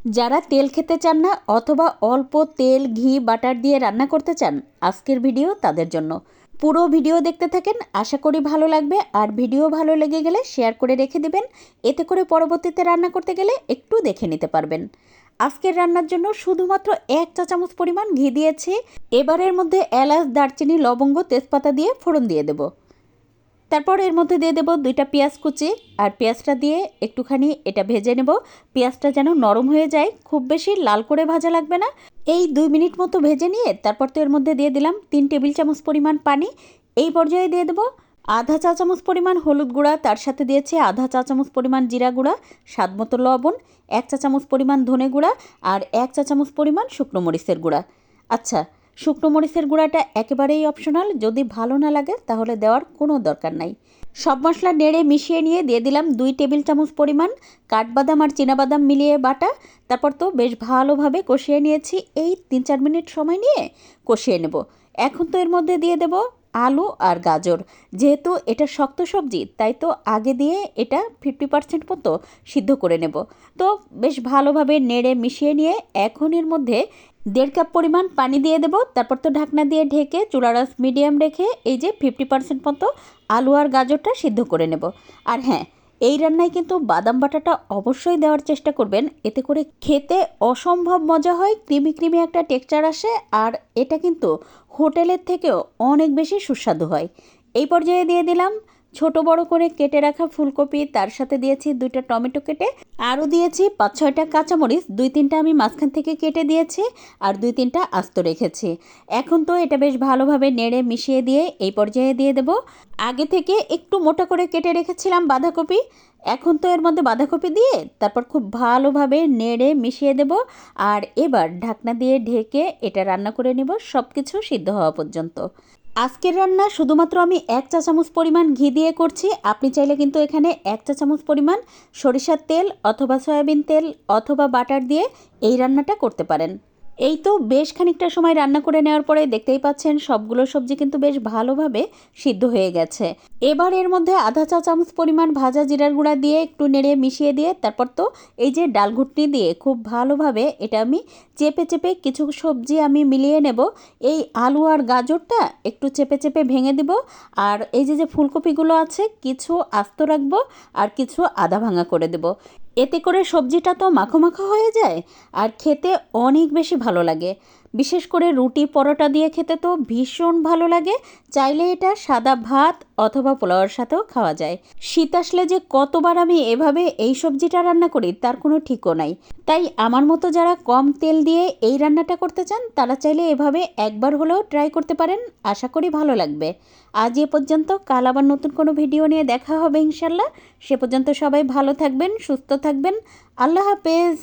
যারা তেল খেতে চান না অথবা অল্প তেল, ঘি, বাটার দিয়ে রান্না করতে চান, আজকের ভিডিও তাদের জন্য। পুরো ভিডিও দেখতে থাকেন, আশা করি ভালো লাগবে। আর ভিডিও ভালো লেগে গেলে শেয়ার করে রেখে দেবেন। এতে করে পরবর্তীতে রান্না করতে গেলে একটু দেখে নিতে পারবেন। আজকের রান্নার জন্য শুধুমাত্র এক চা চামচ পরিমাণ ঘি দিয়েছি। এবারের মধ্যে এলাচ, দারচিনি, লবঙ্গ, তেজপাতা দিয়ে ফোড়ন দিয়ে দেবো। তারপর এর মধ্যে দিয়ে দেবো দুইটা পেঁয়াজ কুচি, আর পেঁয়াজটা দিয়ে একটুখানি এটা ভেজে নেব। পেঁয়াজটা যেন নরম হয়ে যায়, খুব বেশি লাল করে ভাজা লাগবে না। এই দুই মিনিট মতো ভেজে নিয়ে তারপর তো এর মধ্যে দিয়ে দিলাম তিন টেবিল চামচ পরিমাণ পানি। এই পর্যায়ে দিয়ে দেবো আধা চা চামচ পরিমাণ হলুদ গুঁড়া, তার সাথে দিয়েছে আধা চা চামচ পরিমাণ জিরা গুঁড়া, স্বাদ মতো লবণ, এক চা চামচ পরিমাণ ধনে গুঁড়া, আর এক চা চামচ পরিমাণ শুকনো মরিচের গুঁড়া। আচ্ছা শুকনো মরিচের গুঁড়াটা একেবারেই অপশনাল যদি ভালো না লাগে, তাহলে দেওয়ার কোনো দরকার নাই। সব মশলা নেড়ে মিশিয়ে নিয়ে দিয়ে দিলাম দুই টেবিল চামচ পরিমাণ কাঠবাদাম আর চীনাবাদাম মিলিয়ে বাটা। তারপর তো বেশ ভালোভাবে কষিয়ে নিয়েছি। এই তিন চার মিনিট সময় নিয়ে কষিয়ে নেব। এখন তো এর মধ্যে দিয়ে দেব আলু আর গাজর। যেহেতু এটা শক্ত সবজি, তাই তো আগে দিয়ে এটা ফিফটি পার্সেন্ট মতো সিদ্ধ করে নেব। তো বেশ ভালোভাবে নেড়ে মিশিয়ে নিয়ে এখন এর মধ্যে দেড় কাপ পরিমাণ পানি দিয়ে দেব। তারপর তো ঢাকনা দিয়ে ঢেকে চুলার মিডিয়াম রেখে এই যে ফিফটি পার্সেন্ট মতো আলু আর গাজরটা সিদ্ধ করে নেব। আর হ্যাঁ এই রান্নায় কিন্তু বাদাম বাটাটা অবশ্যই দেওয়ার চেষ্টা করবেন। এতে করে খেতে অসম্ভব মজা হয়, ক্রিমি ক্রিমি একটা টেক্সচার আসে আর এটা কিন্তু হোটেলের থেকেও অনেক বেশি সুস্বাদু হয়। এই পর্যায়ে দিয়ে দিলাম ছোট বড় করে কেটে রাখা ফুলকপি, তার সাথে দিয়েছি দুইটা টমেটো কেটে, আরও দিয়েছি পাঁচ, ছয়টা কাঁচামরিচ, দুই, তিনটা আমি মাঝখান থেকে কেটে দিয়েছি আর দুই, তিনটা আস্ত রেখেছি। এখন তো এটা বেশ ভালোভাবে নেড়ে মিশিয়ে দিয়ে এই পর্যায়ে দিয়ে দেব। আগে থেকে একটু মোটা করে কেটে রেখেছিলাম বাঁধাকপি। এখন তো এর মধ্যে বাঁধাকপি দিয়ে তারপর খুব ভালোভাবে নেড়ে মিশিয়ে দেব আর এবার ঢাকনা দিয়ে ঢেকে এটা রান্না করে নেব সব কিছু সিদ্ধ হওয়া পর্যন্ত। আজকের রান্না শুধুমাত্র আমি এক চা চামচ পরিমাণ ঘি দিয়ে করছি। আপনি চাইলে কিন্তু এখানে এক চা চামচ পরিমাণ সরিষার তেল অথবা সয়াবিন তেল অথবা বাটার দিয়ে এই রান্নাটা করতে পারেন। এই তো বেশ খানিকটা সময় রান্না করে নেওয়ার পরে দেখতেই পাচ্ছেন সবগুলো সবজি কিন্তু বেশ ভালোভাবে সিদ্ধ হয়ে গেছে। এবার এর মধ্যে আধা চা চামচ পরিমাণ ভাজা জিরার গুঁড়া দিয়ে একটু নেড়ে মিশিয়ে দিয়ে তারপর তো এই যে ডাল ঘুটনি দিয়ে খুব ভালোভাবে এটা আমি চেপে চেপে কিছু সবজি আমি মিলিয়ে নেব। এই আলু আর গাজরটা একটু চেপে চেপে ভেঙে দিব আর এই যে যে ফুলকপিগুলো আছে কিছু আস্ত রাখব আর কিছু আদা ভাঙা করে দেব। এতে করে সবজিটা তো মাখো মাখো হয়ে যায় আর খেতে অনেক বেশি ভালো লাগে। বিশেষ করে রুটি পরোটা দিয়ে খেতে তো ভীষণ ভালো লাগে। চাইলে এটা সাদা ভাত অথবা পোলাওয়ার সাথেও খাওয়া যায়। শীত আসলে যে কতবার আমি এভাবে এই সবজিটা রান্না করি তার কোনো ঠিকও নাই। তাই আমার মতো যারা কম তেল দিয়ে এই রান্নাটা করতে চান, তারা চাইলে এভাবে একবার হলেও ট্রাই করতে পারেন। আশা করি ভালো লাগবে। আজ এ পর্যন্ত। কাল আবার নতুন কোনো ভিডিও নিয়ে দেখা হবে ইনশাল্লাহ সে পর্যন্ত সবাই ভালো থাকবেন, সুস্থ থাকবেন। আল্লাহ হাফেজ।